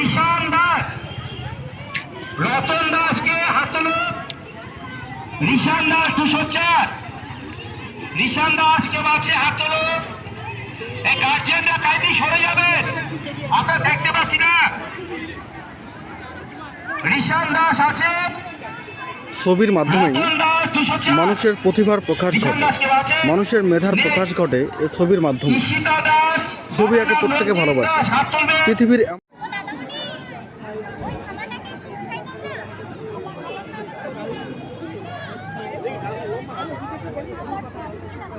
ঋষান দাস রতন দাসকে হাতলো। ঋষান দাস দুশো চার। ঋষান দাসকে বাঁচে হাতলো। এই গার্জিয়ানরা কাইদি সরে যাবেন আমরা দেখতে পাচ্ছি না। ঋষান দাস আছে। ছবির মাধ্যমেই মানুষের প্রতিভার প্রকাশ ঘটে। মানুষের মেধার প্রকাশ ঘটে এ ছবির মাধ্যমে। ছবি একে প্রত্যেকে ভালোবাসে। পৃথিবীর এম-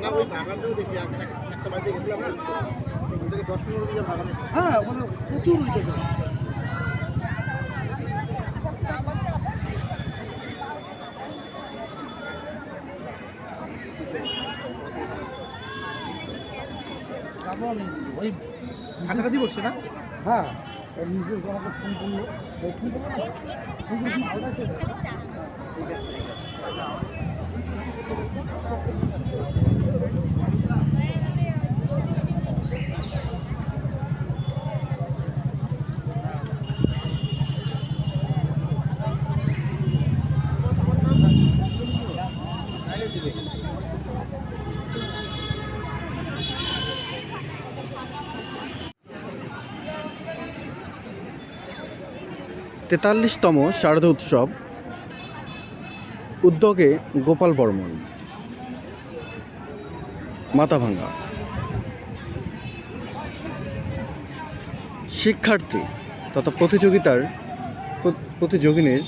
না ওই বাগানটাও দেখছি এক- এক- একটা বাড়িতে গেছিলাম না ওখান থেকে দশ পনেরো বিঘা বাগান হ্যাঁ ওখানে প্রচুর আমি ওই কাছাকাছি বসছে না হ্যাঁ? ওর মিসেস আমাকে ফোন করল। করে কি ভালো ঠিক আছে তেতাল্লিশতম শারদ উৎসব উদ্যোগে গোপাল বর্মন মাথাভাঙ্গা শিক্ষার্থী তথা প্রতিযোগিতার প্রতিযোগিনীর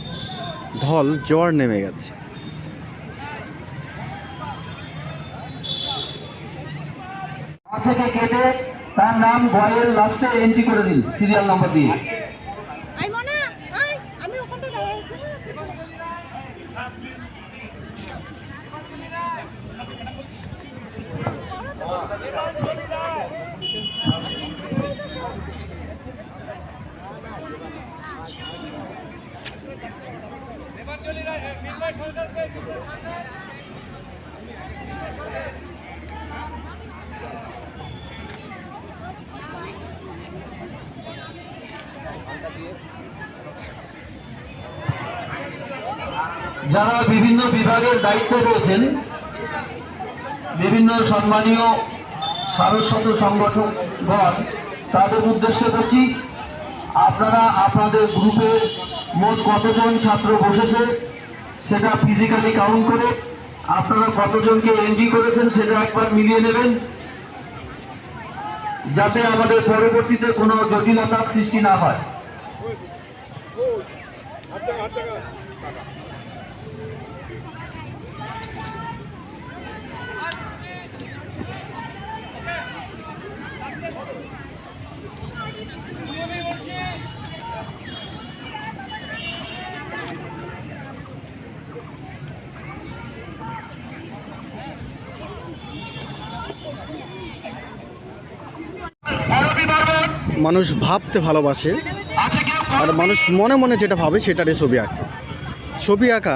ঢল জোয়ার নেমে গেছে। তার নাম বয়ের লাস্টে এন্ট্রি করে দিন সিরিয়াল নাম্বার দিয়ে আই মনা আই আমি ওখানটা দাঁড়াই আছি যারা বিভিন্ন বিভাগের দায়িত্বে রয়েছেন বিভিন্ন সম্মানীয় সারস্বত সংগঠনগণ, তাদের উদ্দেশ্যে বলছি, আপনারা আপনাদের গ্রুপে মোট কতজন ছাত্র বসেছে সেটা ফিজিক্যালি কাউন্ট করে, আপনারা কতজনকে এন্ট্রি করেছেন সেটা একবার মিলিয়ে নেবেন, যাতে আমাদের পরবর্তীতে কোনো জটিলতার সৃষ্টি না হয়। পরবী বর্মন মানুষ ভাবতে ভালোবাসে আর মানুষ মনে মনে যেটা ভাবে সেটারই ছবি আঁকে। ছবি আঁকা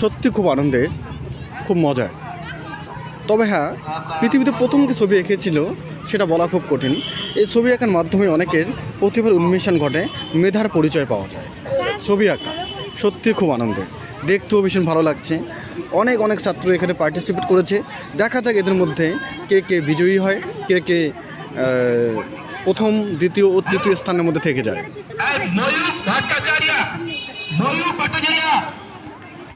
সত্যি খুব আনন্দের খুব মজার। তবে হ্যাঁ পৃথিবীতে প্রথম যে ছবি এঁকেছিল সেটা বলা খুব কঠিন। এই ছবি আঁকার মাধ্যমে অনেকের প্রতিভার উন্মেষণ ঘটে মেধার পরিচয় পাওয়া যায়। ছবি আঁকা সত্যি খুব আনন্দের। দেখতেও ভীষণ ভালো লাগছে। অনেক অনেক ছাত্র এখানে পার্টিসিপেট করেছে। দেখা যাক এদের মধ্যে কে কে বিজয়ী হয় কে কে প্রথম দ্বিতীয় ও তৃতীয় স্থানের মধ্যে থেকে যায়।